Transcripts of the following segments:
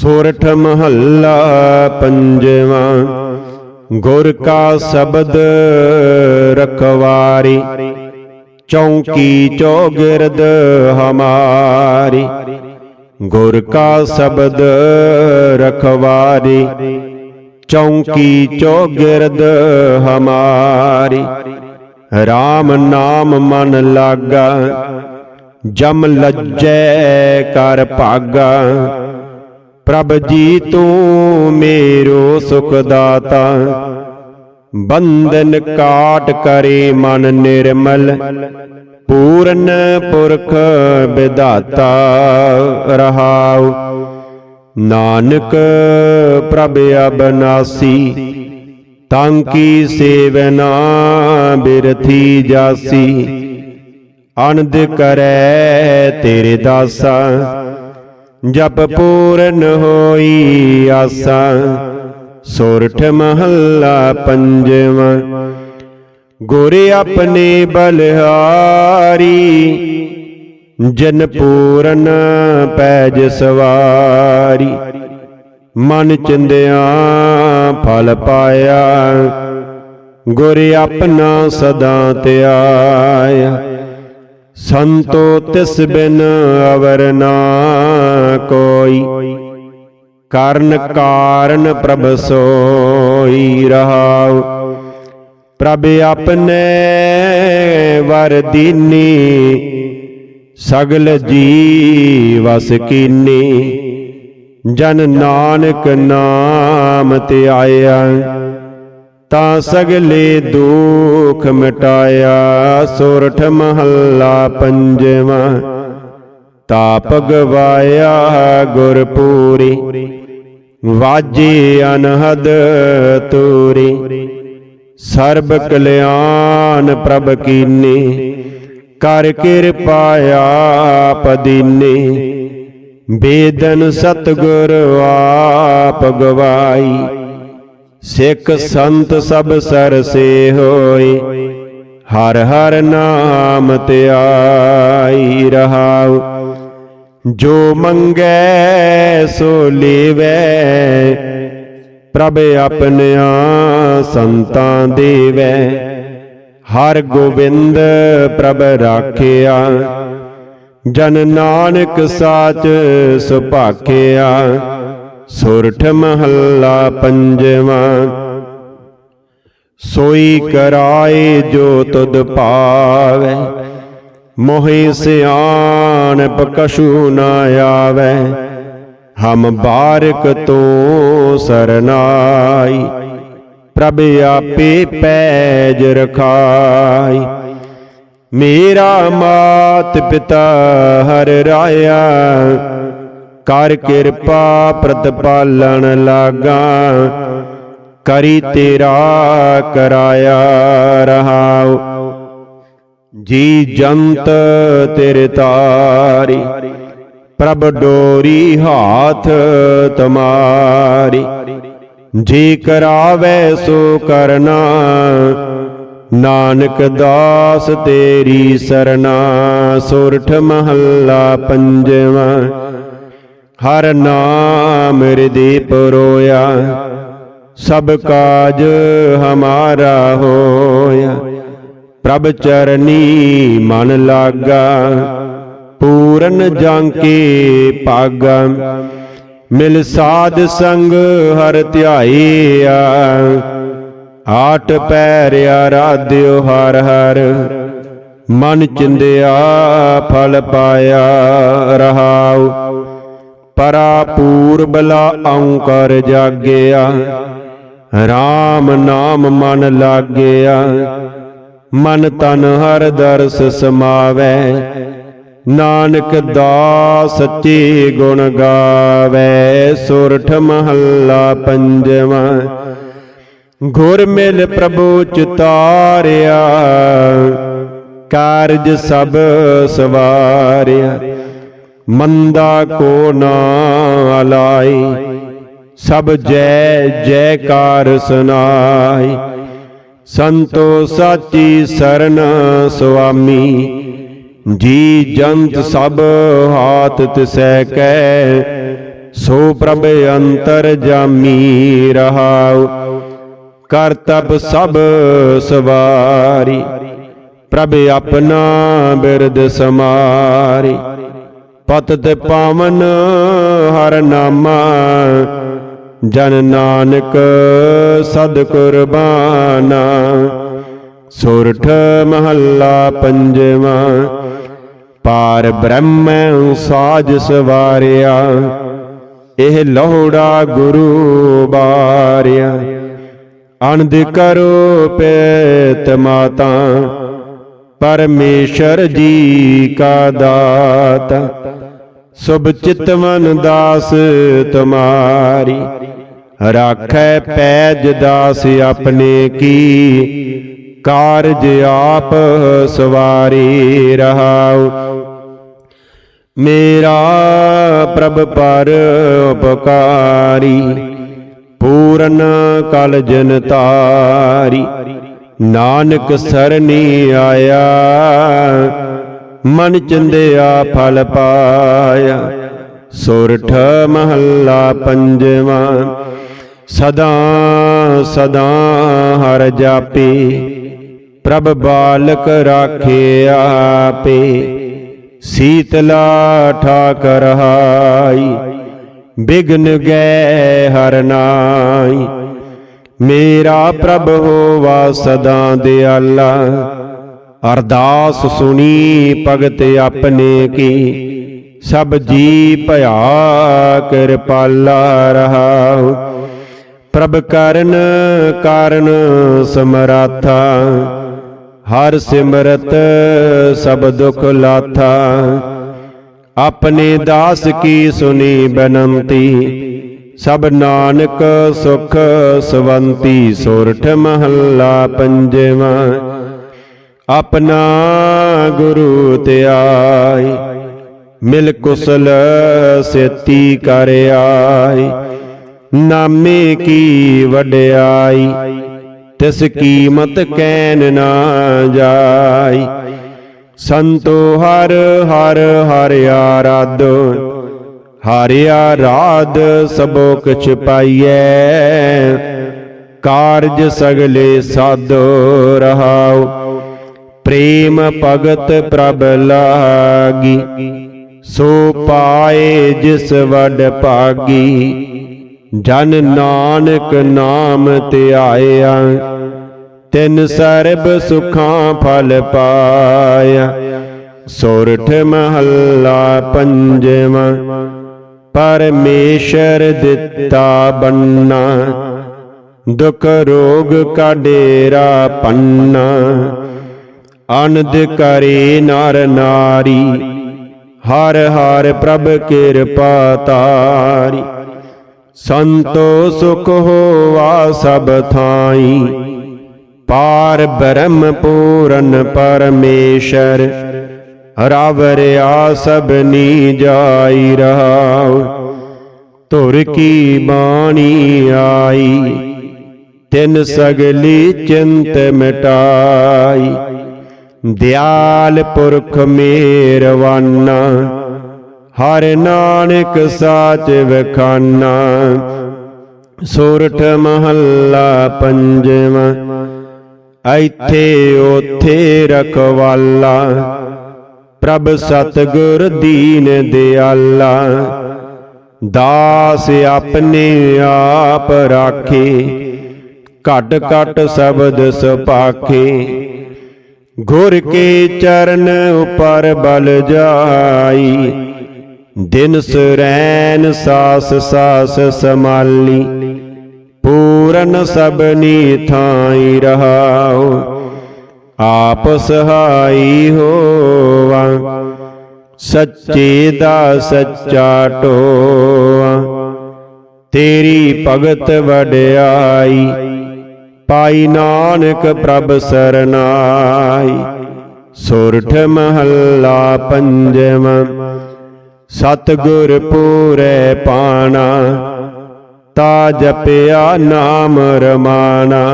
ਸੋਰਠ ਮਹੱਲਾ ਪੰਜਵਾਂ, ਗੁਰ ਕਾ ਸ਼ਬਦ ਰਖਵਾਰੀ, ਚੌਂਕੀ ਚੌਗਿਰਦ ਹਮਾਰੀ। ਗੁਰ ਕਾ ਸ਼ਬਦ ਰਖਵਾਰੀ, ਚੌਂਕੀ ਚੌਗਿਰਦ ਹਮਾਰੀ। RAM ਨਾਮ ਮਨ ਲਾਗਾ, ਜਮ ਲੱਜੈ ਕਰ ਭਾਗਾ। ਪ੍ਰਭ ਜੀ ਤੂੰ ਮੇਰੋ ਸੁਖ ਦਾਤਾ ਬੰਧਨ ਕਾਟ ਕਰੇ ਮਨ ਨਿਰਮਲ। ਪੂਰਨ ਪੁਰਖ ਵਿਦਾਤਾ ਰਹਾਉ। ਨਾਨਕ ਪ੍ਰਭ ਅਬਨਾਸੀ, ਤਾਂ ਕੀ ਸੇਵਨਾ ਬਿਰਥੀ ਜਾਸੀ। ਅਨੰਦ ਕਰੈ ਤੇਰੇ ਦਾਸਾ। ਜਪ ਪੂਰਨ ਹੋਈ ਆਸਾ, ਸੋਰਠ ਮਹੱਲਾ ਪੰਜਵਾਂ। ਗੁਰ ਆਪਣੇ ਬਲਹਾਰੀ, ਜਨ ਪੂਰਨ ਪੈਜ ਸਵਾਰੀ। ਮਨ ਚਿੰਦਿਆਂ ਫਲ ਪਾਇਆ, ਗੁਰ ਆਪਣਾ ਸਦਾ ਧਿਆਇਆ। ਸੰਤੋ ਤਿਸ ਬਿਨ ਅਵਰ ਨਾ ਕੋਈ, ਕਰਨ ਕਾਰਨ ਪ੍ਰਭ ਸੋਈ ਰਹਾਉ। ਪ੍ਰਭ ਆਪਣੇ ਵਰ ਦੀਨੀ, ਸਗਲ ਜੀ ਵਸ ਕੀਨੀ। ਜਨ ਨਾਨਕ ਨਾਮ ਤੇ ਆਇਆ, ਤਾਂ ਸਗਲੇ ਦੁਖ ਮਿਟਾਇਆ। ਸੋਰਠ ਮਹੱਲਾ ਪੰਜਵਾਂ ਤਾਪ ਗਵਾਇਆ ਗੁਰਪੂਰੀ, ਵਾਜੇ ਅਨਹਦ ਤੂਰੀ। ਸਰਬ ਕਲਿਆਣ ਪ੍ਰਭ ਕੀਨੇ, ਕਰ ਕਿਰਪਾ ਆਪ ਦੀਨੇ। ਬੇਦਨ ਸਤਗੁਰ ਆਪ ਗਵਾਈ, ਸਿੱਖ ਸੰਤ ਸਭ ਸਰਸੇ ਹੋਏ ਹਰ ਹਰ ਨਾਮ ਧਿਆਈ ਰਹਾਉ। ਜੋ ਮੰਗੈ ਸੋ ਲੇਵੈ। ਪ੍ਰਭ ਆਪਣਿਆਂ ਸੰਤਾਂ ਦੇਵੈ। ਹਰ ਗੋਬਿੰਦ ਪ੍ਰਭ ਰਾਖਿਆ। ਜਨ ਨਾਨਕ ਸਾਚ ਸੁਭਾਖਿਆ। ਸੁਰਠ ਮਹੱਲਾ ਪੰਜਵਾਂ। ਸੋਈ ਕਰਾਏ ਜੋ ਤੁਧ ਪਾਵੈ। ਮੋਹਿ ਸਿਆਣਪ ਕਛੂ ਨ ਆਵੈ, ਹਮ ਬਾਰਕ ਤੋ ਸਰਨਾਈ, ਪ੍ਰਭ ਆਪੇ ਪੈਜ ਰਖਾਈ। ਮੇਰਾ ਮਾਤ ਪਿਤਾ ਹਰ ਰਾਇਆ, ਕਰ ਕਿਰਪਾ ਪ੍ਰਤਪਾਲਣ ਲਾਗਾ, ਕਰੀ ਤੇਰਾ ਕਰਾਇਆ ਰਹਾਉ। ਜੀ ਜੰਤ ਤੇਰੇ ਤਾਰੀ, ਪ੍ਰਭ ਡੋਰੀ ਹਾਥ ਤਮਾਰੀ। ਜੀ ਕਰਾਵੇ ਸੋ ਕਰਨਾ, ਨਾਨਕ ਦਾਸ ਤੇਰੀ ਸਰਨਾ, ਸੁਰਠ ਮਹੱਲਾ ਪੰਜਵਾਂ। ਹਰ ਨਾਮ ਹਿਰਦੇ ਪਰੋਇਆ, ਸਭ ਕਾਜ ਹਮਾਰਾ ਹੋਇਆ। ਪ੍ਰਭ ਚਰਨੀ ਮਨ ਲਾਗਾ, ਪੂਰਨ ਜਾਂਕੇ ਭਾਗਾ। ਮਿਲ ਸਾਧ ਸੰਗ ਹਰ ਧਿਆਈਆ ਆਟ ਪੈਰ ਆਰਾਧਿਓ ਹਰ ਹਰ। ਮਨ ਚਿੰਦਿਆ, ਫਲ ਪਾਇਆ ਰਹਾਉ। ਪਰਾ ਪੂਰਬਲਾ ਔਂਕਾਰ ਜਾਗਿਆ RAM ਨਾਮ ਮਨ ਲਾਗਿਆ। ਮਨ ਤਨ ਹਰ ਦਰਸ ਸਮਾਵੈ, ਨਾਨਕ ਦਾ ਸੱਚੇ ਗੁਣ ਗਾਵੇ। ਸੁਰਠ ਮਹੱਲਾ ਪੰਜਵਾਂ, ਗੁਰ ਮਿਲ ਪ੍ਰਭੂ ਚਿਤਾਰਿਆ, ਕਾਰਜ ਸਭ ਸਵਾਰਿਆ। ਮੰਦਾ ਕੋ ਨਾ ਲਾਈ, ਸਭ ਜੈ ਜੈਕਾਰ ਸੁਨਾਈ। ਸੰਤੋ ਸਾਚੀ ਸਰਨ ਸੁਆਮੀ, ਜੀ ਜੰਤ ਸਭ ਹਾਥ ਤਿਸੈ ਕੈ, ਸੋ ਪ੍ਰਭ ਅੰਤਰ ਜਾਮੀ ਰਹਾਉ ਕਰਤਬ ਸਭ ਸਵਾਰੀ, ਪ੍ਰਭ ਆਪਣਾ ਬਿਰਦ ਸਮਾਰੀ, ਪਤਿਤ ਪਾਵਨ ਹਰ ਨਾਮਾ ਜਨ ਨਾਨਕ ਸਦ ਕੁਰਬਾਨਾ। ਸੁਰਠ ਮਹੱਲਾ ਪੰਜਵਾ। ਪਾਰ ਬ੍ਰਹਮ ਸਾਜ ਸਵਾਰਿਆ। ਇਹ ਲੋੜਾ ਗੁਰੂ ਬਾਰਿਆ। ਅਨੰਦ ਕਰੋ ਪੇਤ ਮਾਤਾ। ਪਰਮੇਸ਼ਰ ਜੀ ਕਾ ਦਾਤਾ। ਸੁਭ ਚਿਤਵਨ ਦਾਸ ਤੁਮਾਰੀ। ਰਾਖੈ ਪੈਜ ਦਾਸ ਆਪਣੇ ਕੀ। ਕਾਰਜ ਆਪ ਸਵਾਰੀ ਰਹਾਉ। ਮੇਰਾ ਪ੍ਰਭ ਪਰ ਉਪਕਾਰੀ। ਪੂਰਨ ਕਲ ਜਨ ਤਾਰੀ। ਨਾਨਕ ਸਰਨੀ ਆਇਆ। ਮਨ ਚੰਦਿਆ ਫਲ ਪਾਇਆ। ਸੁਰਠ ਮਹੱਲਾ ਪੰਜਵਾਂ, ਸਦਾ ਸਦਾ ਹਰ ਜਾਪੇ, ਪ੍ਰਭ ਬਾਲਕ ਰਾਖੇ ਆਪੇ। ਸੀਤਲਾ ਠਾਕਰ ਹਾਈ, ਬਿਗਨ ਗਏ ਹਰ ਨਾਈ ਮੇਰਾ ਪ੍ਰਭ ਹੋਵਾ ਸਦਾ ਦਿਆਲਾ ਅਰਦਾਸ ਸੁਣੀ, ਭਗਤ ਆਪਣੇ ਕੀ? ਸਭ ਜੀ ਭਇਆ, ਕਿਰਪਾਲਾ ਰਹਾਉ। ਪ੍ਰਭ ਕਰਨ ਕਾਰਨ ਸਮਰਾਥਾ, ਹਰ ਸਿਮਰਤ ਸਭ ਦੁਖ ਲਾਥਾ। ਆਪਣੇ ਦਾਸ ਕੀ ਸੁਨੀ ਬਨੰਤੀ, ਸਭ ਨਾਨਕ ਸੁਖ ਸਵੰਤੀ, ਸੋਰਠ ਮਹੱਲਾ ਪੰਜਵਾਂ। ਆਪਣਾ ਗੁਰੂ ਧਿਆਈ ਮਿਲ ਕੁਸਲ ਸੇਤੀ ਕਰ ਆਈ। ਨਾਮੇ ਕੀ ਵਡਿਆਈ, ਤਿਸ ਕੀਮਤ ਕੈਨ ਨਾ ਜਾਈ। ਸੰਤੋ ਹਰ ਹਰ ਹਰ ਆਰਾਧੋ ਹਰ ਆਰਾਧ ਸਭੋ ਕਿਛ ਪਾਈਐ। ਕਾਰਜ ਸਗਲੇ ਸਾਧੋ ਰਹਾਓ ਪ੍ਰੇਮ ਭਗਤ ਪ੍ਰਭ ਲਾਗੀ, ਸੋ ਪਾਏ ਜਿਸ ਵਡ ਭਾਗੀ। ਜਨ ਨਾਨਕ ਨਾਮ ਧਿਆਇਆ ਤਿਨ ਸਰਬ ਸੁਖਾਂ ਫਲ ਪਾਇਆ। ਸੋਰਠ ਮਹੱਲਾ ਪੰਜਵਾਂ, ਪਰਮੇਸ਼ਰ ਦਿੱਤਾ ਬੰਨਾ। ਦੁਖ ਰੋਗ ਕਾ ਡੇਰਾ ਪੰਨਾ। ਅਨੰਦ ਕਰੇ ਨਰ ਨਾਰੀ, ਹਰ ਹਰ ਪ੍ਰਭ ਕਿਰਪਾ ਤਾਰੀ। ਸੰਤੋ ਸੁਖ ਹੋਵਾ ਸਭ ਥਾਈ, ਪਾਰ ਬ੍ਰਹਮ ਪੂਰਨ ਪਰਮੇਸ਼ਰ ਰਾਵਰਿਆ ਸਭਨੀ ਜਾਈ ਰਹਾਉ। ਧੁਰ ਕੀ ਬਾਣੀ ਆਈ, ਤਿਨ ਸਗਲੀ ਚਿੰਤ ਮਿਟਾਈ। ਦਿਆਲ ਪੁਰਖ ਮੇਰਵਾਨਾ, ਹਰ ਨਾਨਕ ਸਾਚ ਵਖਾਨਾ। ਸੋਰਠ ਮਹੱਲਾ ਪੰਜਵਾਂ ਇੱਥੇ ਉਥੇ ਰਖਵਾਲਾ। ਪ੍ਰਭ ਸਤਗੁਰ ਦੀਨ ਦਿਆਲਾ, ਦਾਸ ਆਪਣੇ ਆਪ ਰਾਖੇ। ਘਟ ਘਟ ਸ਼ਬਦ ਸੁਪਾਖੇ ਗੁਰ ਕੇ ਚਰਨ ਉਪਰ ਬਲ ਜਾਈ। ਦਿਨ ਸੁਰੈਨ ਸਾਸ ਸਾਸ ਸਮਾਲੀ। ਪੂਰਨ ਸਭਨੀ ਥਾਈ ਰਹਾਉ। ਆਪ ਸਹਾਈ ਹੋਵਾ। ਸੱਚੇ ਦਾ ਸੱਚਾ ਟੋਆ ਤੇਰੀ ਭਗਤ ਵਡਿਆਈ। ਪਾਈ ਨਾਨਕ ਪ੍ਰਭ ਸਰਨਾਈ। ਸੁਰਠ ਮਹੱਲਾ ਪੰਜਵਾ ਸਤਗੁਰ ਪੂਰੇ ਪਾਣਾ। ਤਾ ਜਪਿਆ ਨਾਮ ਰਮਾਣਾ।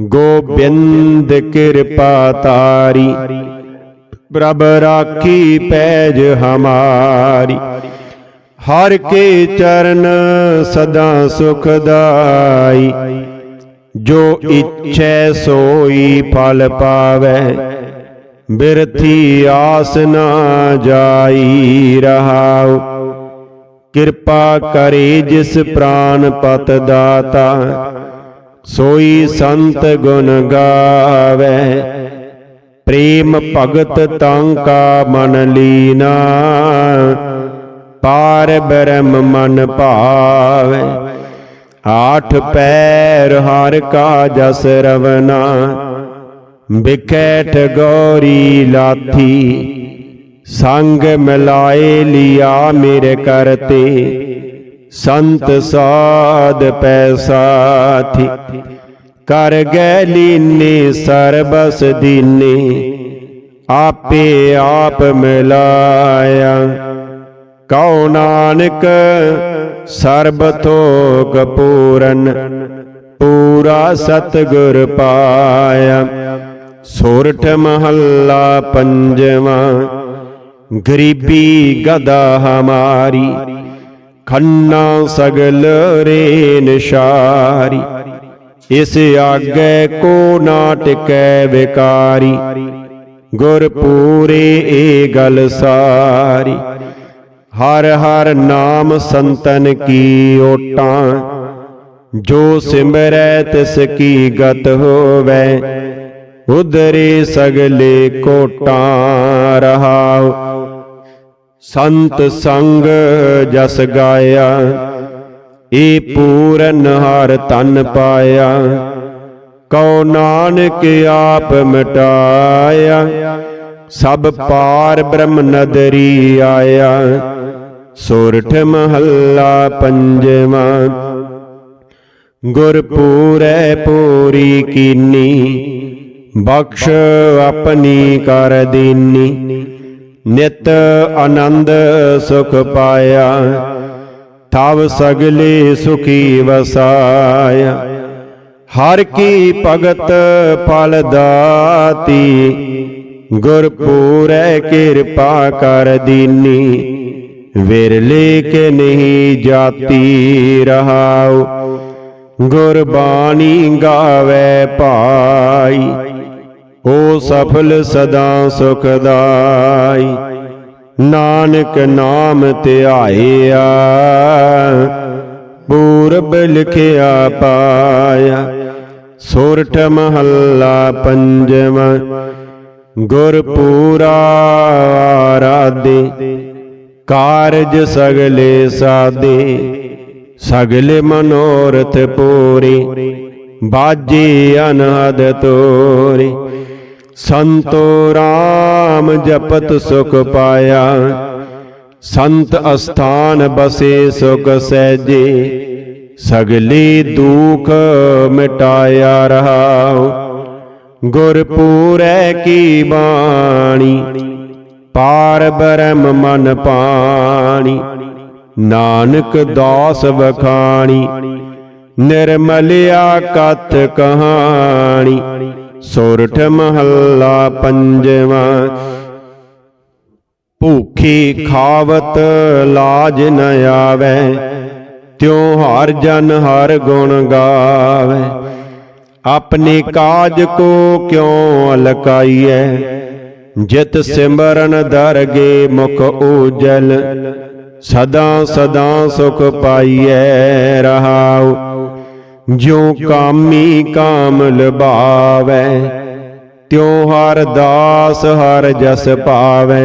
ਗੋਬਿੰਦ ਕਿਰਪਾ ਤਾਰੀ। ਪ੍ਰਭ ਰਾਖੀ ਪੈਜ ਹਮਾਰੀ। ਹਰ ਕੇ ਚਰਨ ਸਦਾ ਸੁਖਦਾਈ ਜੋ ਇੱਛੈ ਸੋਈ ਫਲ ਪਾਵੈ, ਬਿਰਥੀ ਆਸ ਨਾ ਜਾਈ ਰਹਾਉ। ਕਿਰਪਾ ਕਰੇ ਜਿਸ ਪ੍ਰਾਨ ਪਤ ਦਾਤਾ, ਸੋਈ ਸੰਤ ਗੁਣ ਗਾਵੇ। ਪ੍ਰੇਮ ਭਗਤ ਤਾਂ ਕਾ ਮਨ ਲੀਨਾ, ਪਾਰ ਬ੍ਰਹਮ ਮਨ ਭਾਵੇ। ਆਠ ਪੈਰ ਹਰ ਕਾ ਜਸ ਰਵਨਾ ਬਿਕੈਟ ਗੋਰੀ ਲਾਥੀ, ਸੰਗ ਮਿਲਾਏ ਲਿਆ ਮੇਰੇ ਕਰਤੇ ਸੰਤ ਸਾਧ ਪੈਸਾਥੀ ਕਰ ਗੈ ਲੀਨੇ ਸਰਬਸ ਦੀਨੇ, ਆਪੇ ਆਪ ਮਿਲਾਇਆ। ਕਉ ਨਾਨਕ ਸਰਬ ਥੋਕ ਪੂਰਨ ਪੂਰਾ ਸਤਿਗੁਰ ਪਾਇਆ। ਸੋਰਠ ਮਹੱਲਾ ਪੰਜਵਾਂ, ਗਰੀਬੀ ਗਦਾ ਹਮਾਰੀ, ਖੰਨਾ ਸਗਲ ਰੇ ਨਿਸ਼ਾਰੀ। ਇਸ ਆਗੇ ਕੋ ਨਾ ਟਿਕੈ ਵਿਕਾਰੀ ਗੁਰ ਪੂਰੇ ਏ ਗਲ ਸਾਰੀ। ਹਰ ਹਰ ਨਾਮ ਸੰਤਨ ਕੀ ਓਟਾਂ, ਜੋ ਸਿਮਰੈ ਤਿਸ ਕੀ ਗਤ ਹੋਵੈ ਉਦਰੇ ਸਗਲੇ ਕੋਟਾਂ ਰਹਾਉ। ਸੰਤ ਸੰਗ ਜਸ ਗਾਇਆ, ਏ ਪੂਰਨ ਹਰ ਤਨ ਪਾਇਆ। ਕਉ ਨਾਨਕ ਆਪ ਮਿਟਾਇਆ, ਸਭ ਪਾਰ ਬ੍ਰਹਮ ਨਦਰੀ ਆਇਆ। ਸੋਰਠ ਮਹੱਲਾ ਪੰਜਵਾਂ। ਗੁਰ ਪੂਰੈ ਪੂਰੀ ਕੀਨੀ, ਬਖਸ਼ ਆਪਣੀ ਕਰ ਦੀਨੀ। ਨਿਤ ਆਨੰਦ ਸੁਖ ਪਾਇਆ, ਤਵ ਸਗਲੇ ਸੁਖੀ ਵਸਾਇਆ। ਹਰ ਕੀ ਭਗਤ ਫਲ ਦਾਤੀ ਗੁਰ ਪੂਰੈ ਕਿਰਪਾ ਕਰ ਦੀਨੀ। ਵਿਰਲੇ ਕੇ ਨਹੀਂ ਜਾਤੀ ਰਹਾਉ। ਗੁਰਬਾਣੀ ਗਾਵੇ ਭਾਈ, ਓ ਸਫਲ ਸਦਾ ਸੁਖਦਾਈ। ਨਾਨਕ ਨਾਮ ਧਿਆਇਆ, ਪੂਰਬ ਲਿਖਿਆ ਪਾਇਆ। ਸੁਰਠ ਮਹੱਲਾ ਪੰਜਵਾਂ ਗੁਰ ਪੂਰਾ ਕਾਰਜ ਸਗਲੇ ਸਾਦੇ, ਸਗਲੇ ਮਨੋਰਥ ਪੂਰੇ, ਬਾਜੇ ਅਨਹਦ ਤੋਰੇ। ਸੰਤੋ RAM ਜਪਤ ਸੁਖ ਪਾਇਆ, ਸੰਤ ਅਸਥਾਨ ਬਸੇ ਸੁਖ ਸਹਿਜੇ, ਸਗਲੀ ਦੁਖ ਮਿਟਾਇਆ ਰਹਾਉ। ਗੁਰ ਪੂਰੈ ਕੀ ਬਾਣੀ ਪਾਰ ਬ੍ਰਹਮ ਮਨ ਪਾਣੀ, ਨਾਨਕ ਦਾਸ ਵਖਾਣੀ ਨਿਰਮਲਿਆ ਕਥ ਕਹਾਣੀ, ਸੋਰਠ ਮਹੱਲਾ ਪੰਜਵਾਂ। ਭੂਖੀ ਖਾਵਤ ਲਾਜ ਨ ਆਵੇ, ਤਿਉ ਹਰ ਜਨ ਹਰ ਗੁਣ ਗਾਵੇ। ਆਪਣੇ ਕਾਜ ਕੋ ਕਿਉ ਅਲਕਾਈਐ? ਜਿਤ ਸਿਮਰਨ ਦਰਗੇ ਮੁਖ ਊਜਲ, ਸਦਾ ਸਦਾ ਸੁਖ ਪਾਈਐ ਰਹਾਉ। ਜਿਉ ਕਾਮੀ ਕਾਮ ਲਬਾਵੈ ਤਿਉ ਹਰ ਦਾਸ ਹਰ ਜਸ ਪਾਵੈ।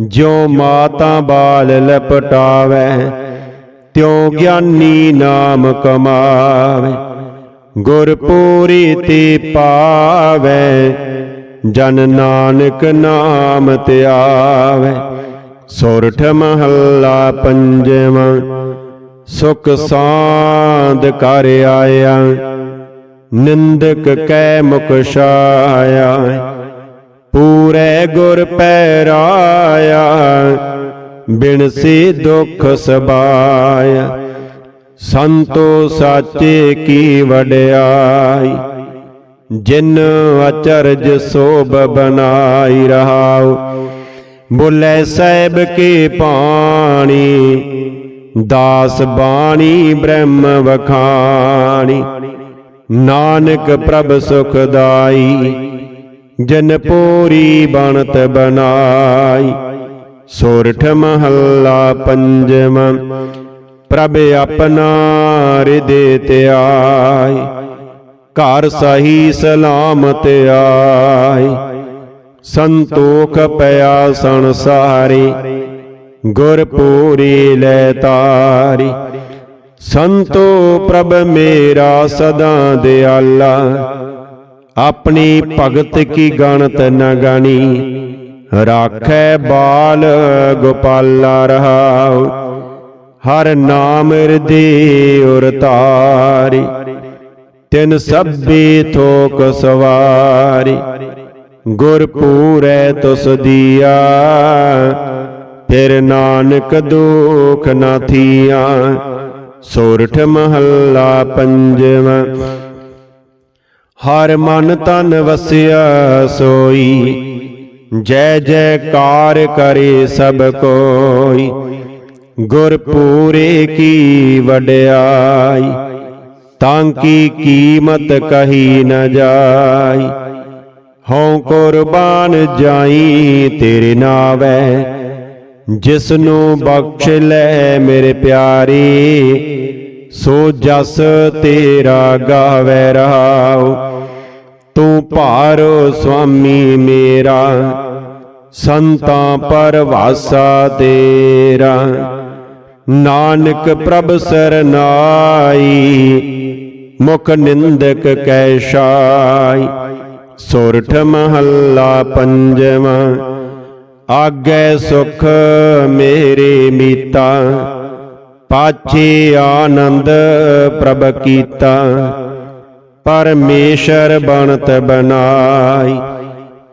ਜਿਉ ਮਾਤਾ ਬਾਲ ਲਪਟਾਵੈ, ਤਿਉ ਗਿਆਨੀ ਨਾਮ ਕਮਾਵੇ। ਗੁਰ ਪੂਰੀ ਤੇ ਪਾਵੈ ਜਨ ਨਾਨਕ ਨਾਮ ਧਿਆਵੈ ਸੋਰਠ ਮਹੱਲਾ ਪੰਜਵਾਂ, ਸੁਖ ਸਾਧ ਕਰ ਆਇਆ। ਨਿੰਦਕ ਕੈ ਮੁਖ ਛਾਇਆ। ਪੂਰੇ ਗੁਰ ਪੈਰਾਇਆ। ਬਿਨ ਸੇ ਦੁਖ ਸਬਾਇਆ। ਸੰਤੋ ਸਾਚੇ ਕੀ ਵਡਿਆਈ। ਜਿਨ ਅਚਰਜ ਸੋਭ ਬਨਾਈ ਰਹਾਉ, ਬੋਲੇ ਸਹਿਬ ਕੇ ਪਾਣੀ, ਦਾਸ ਬਾਣੀ ਬ੍ਰਹਮ ਵਖਾਣੀ। ਨਾਨਕ ਪ੍ਰਭ ਸੁਖਦਾਈ ਜਨ ਪੂਰੀ ਬਣਤ ਬਨਾਈ ਸੋਰਠ ਮਹੱਲਾ ਪੰਜਵਾਂ ਪ੍ਰਭ ਆਪਣਾ ਹਿਰਦੇ ਧਿਆਈ। ਘਰ ਸਹੀ ਸਲਾਮਤ ਆਏ। ਸੰਤੋਖ ਪਿਆ ਸੰਸਾਰੀ ਗੁਰ ਪੂਰੀ ਲੈ ਤਾਰੀ। ਸੰਤੋ ਪ੍ਰਭ ਮੇਰਾ ਸਦਾ ਦਿਆਲਾ, ਆਪਣੀ ਭਗਤ ਕੀ ਗਣਤ ਨ ਗਣੀ। ਰਾਖੈ ਬਾਲ ਗੋਪਾਲਾ ਰਹਾਉ, ਹਰ ਨਾਮ ਹਿਰਦੇ ਉਰ ਤਾਰੀ ਤਿਨ ਸਭੇ ਥੋਕ ਸਵਾਰੀ ਗੁਰ ਪੂਰੈ ਤੁਸ ਦੀਆ। ਫਿਰ ਨਾਨਕ ਦੁਖ ਨਾ ਥੀਆ, ਸੋਰਠ ਮਹੱਲਾ ਪੰਜਵਾਂ। ਹਰ ਮਨ ਤਨ ਵਸਿਆ ਸੋਈ, ਜੈ ਜੈਕਾਰ ਕਰੇ ਸਭ ਕੋਈ। ਗੁਰ ਪੂਰੇ ਕੀ ਵਡਿਆਈ ਤਾਂ ਕੀ ਕੀਮਤ ਕਹੀ ਨ ਜਾਈ? ਹਉ ਕੁਰਬਾਨ ਜਾਈ ਤੇਰੇ ਨਾਵੈ। ਜਿਸ ਨੂੰ ਬਖਸ਼ ਲੈ ਮੇਰੇ ਪਿਆਰੇ, ਸੋ ਜਸ ਤੇਰਾ ਗਾਵੇ ਰਹਾਉ। ਤੂੰ ਭਾਰੋ ਸੁਆਮੀ ਮੇਰਾ, ਸੰਤਾਂ ਪਰਵਾਸਾ ਤੇਰਾ। ਨਾਨਕ ਪ੍ਰਭ ਸਰਨਾਈ ਮੁਖ ਨਿੰਦਕ ਕੈ ਸ਼ਾਈ ਸੋਰਠ ਮਹੱਲਾ ਪੰਜਵਾਂ, ਆਗੇ ਸੁਖ ਮੇਰੇ ਮੀਤਾ, ਪਾਛੇ ਆਨੰਦ ਪ੍ਰਭ ਕੀਤਾ, ਪਰਮੇਸ਼ਰ ਬਣਤ ਬਨਾਈ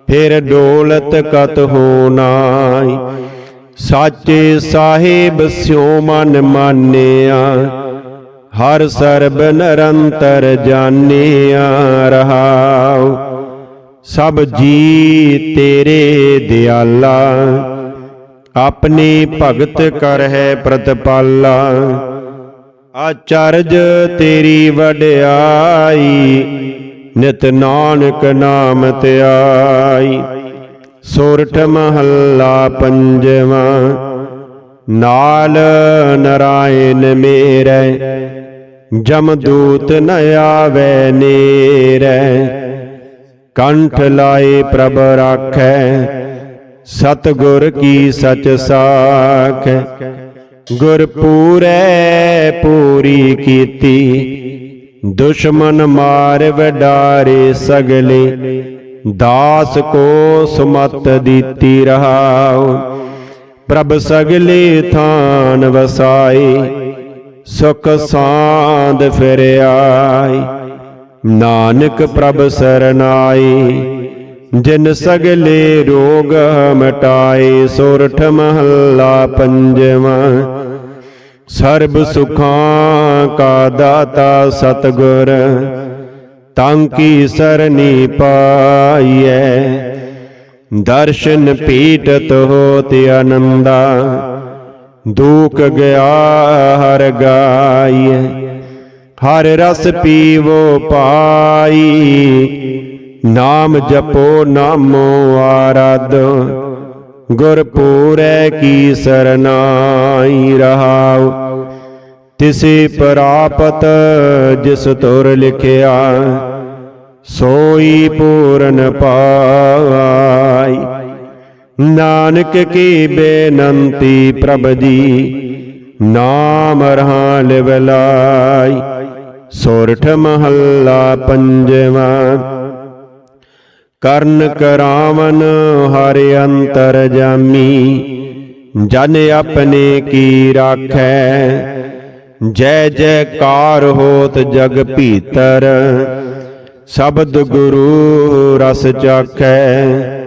ਫਿਰ ਡੋਲਤ ਕਤ ਹੋ ਨਾਈ, ਸਾਚੇ ਸਾਹਿਬ ਸਿਉ ਮਨ ਮਾਨਿਆ ਹਰ ਸਰਬ ਨਿਰੰਤਰ ਜਾਣਿਆ ਰਹਾਉ ਸਭ ਜੀ ਤੇਰੇ ਦਿਆਲਾ, ਆਪਣੀ ਭਗਤ ਕਰਹਿ ਪ੍ਰਤਪਾਲਾ। ਆਚਰਜ ਤੇਰੀ ਵਡਿਆਈ, ਨਿਤ ਨਾਨਕ ਨਾਮ ਧਿਆਈ ਸੋਰਠ ਮਹੱਲਾ ਪੰਜਵਾਂ, ਨਾਲ ਨਰਾਇਣ ਮੇਰੇ ਜਮਦੂਤ ਨ ਆਵੇ ਨੇਰੇ, ਕੰਠ ਲਾਏ ਪ੍ਰਭ ਰਾਖੈ, ਸਤਗੁਰ ਕੀ ਸਚ ਸਾਖ। ਗੁਰ ਪੂਰੈ ਪੂਰੀ ਕੀਤੀ, ਦੁਸ਼ਮਨ ਮਾਰ ਵਡਾਰੇ ਸਗਲੇ, ਦਾਸ ਕੋ ਸੁਮਤ ਦਿੱਤੀ ਰਹਾਉ। ਪ੍ਰਭ ਸਗਲੇ ਥਾਨ ਵਸਾਏ ਸੁਖ ਸਾਂਦ ਫਿਰਿਆਈ। ਨਾਨਕ ਪ੍ਰਭ ਸਰਨਾਈ। ਜਿਨ ਸਗਲੇ ਰੋਗ ਮਟਾਏ, ਸੋਰਠ ਮਹੱਲਾ ਪੰਜਵਾਂ। ਸਰਬ ਸੁਖਾਂ ਕਾ ਦਾਤਾ ਸਤਗੁਰ, ਤਾਂ ਕੀ ਸਰਨੀ ਪਾਈਐ। ਦਰਸ਼ਨ ਪੀਟਤ ਹੋਤ ਆਨੰਦਾ। ਦੂਕ ਗਿਆ, ਹਰ ਗਾਈਐ ਹਰ ਰਸ ਪੀਵੋ ਪਾਈ। ਨਾਮ ਜਪੋ, ਨਾਮੋ ਆਰਾਧ ਗੁਰ ਪੂਰੈ ਕੀ ਸਰਨਾਈ ਰਹਾਉ। ਤਿਸੇ ਪ੍ਰਾਪਤ ਜਿਸ ਤੁਰ ਲਿਖਿਆ, ਸੋਈ ਪੂਰਨ ਪਾਈ। ਨਾਨਕ ਕੀ ਬੇਨੰਤੀ ਪ੍ਰਭ ਜੀ? ਨਾਮ ਰਹਾ ਲਿਵਲਾਈ ਸੋਰਠ ਮਹੱਲਾ ਪੰਜਵਾਂ। ਕਰਨ ਕਰਾਵਨ ਹਰਿ ਅੰਤਰ ਜਾਮੀ, ਜਨ ਆਪਣੇ ਕੀ ਰਾਖੈ? ਜੈ ਜੈਕਾਰ ਹੋਤ ਜਗ ਭੀਤਰ, ਸ਼ਬਦ ਗੁਰੂ ਰਸ ਚਾਖੈ।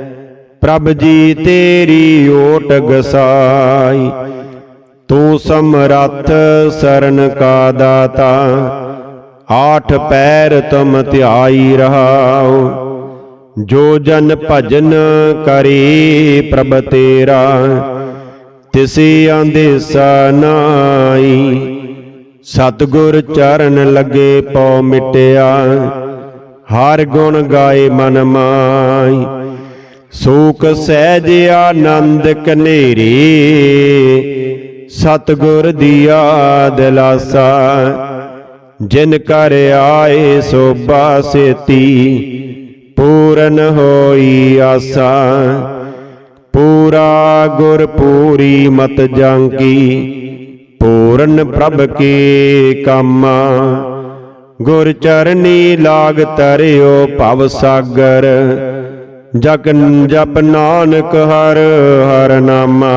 ਪ੍ਰਭ ਜੀ ਤੇਰੀ ਓਟ ਗਸਾਈ। ਤੂੰ ਸਮਰੱਥ ਸਰਨ ਕਾ ਦਾਤਾ। ਆਠ ਪੈਰ ਤੁਮ ਧਿਆਈ ਰਹਾਉ। ਜੋ ਜਨ ਭਜਨ ਕਰੀ ਪ੍ਰਭ ਤੇਰਾ, ਤਿਸੀ ਆਂਦੇ ਸਨਾਈ ਸਤਗੁਰ ਚਰਨ ਲੱਗੇ ਪਉ ਮਿਟਿਆ, ਹਰ ਗੁਣ ਗਾਏ ਮਨ ਮਾਈ। ਸੂਖ ਸਹਿਜ ਆਨੰਦ ਕਨੇਰੀ, ਸਤਗੁਰ ਦੀਆ ਦਿਲਾਸਾ ਜਿਨ ਕਰ ਆਏ ਸੋਭਾ ਸੇਤੀ, ਪੂਰਨ ਹੋਈ ਆਸਾ। ਪੂਰਾ ਗੁਰ ਪੂਰੀ ਮਤ ਜਾਂਕੀ ਪੂਰਨ ਪ੍ਰਭ ਕੀ ਕਾਮਾ। ਗੁਰ ਚਰਨੀ ਲਾਗ ਤਰਿਓ ਭਵ ਸਾਗਰ ਜਗ ਜਪ ਨਾਨਕ ਹਰ ਹਰ ਨਾਮਾ।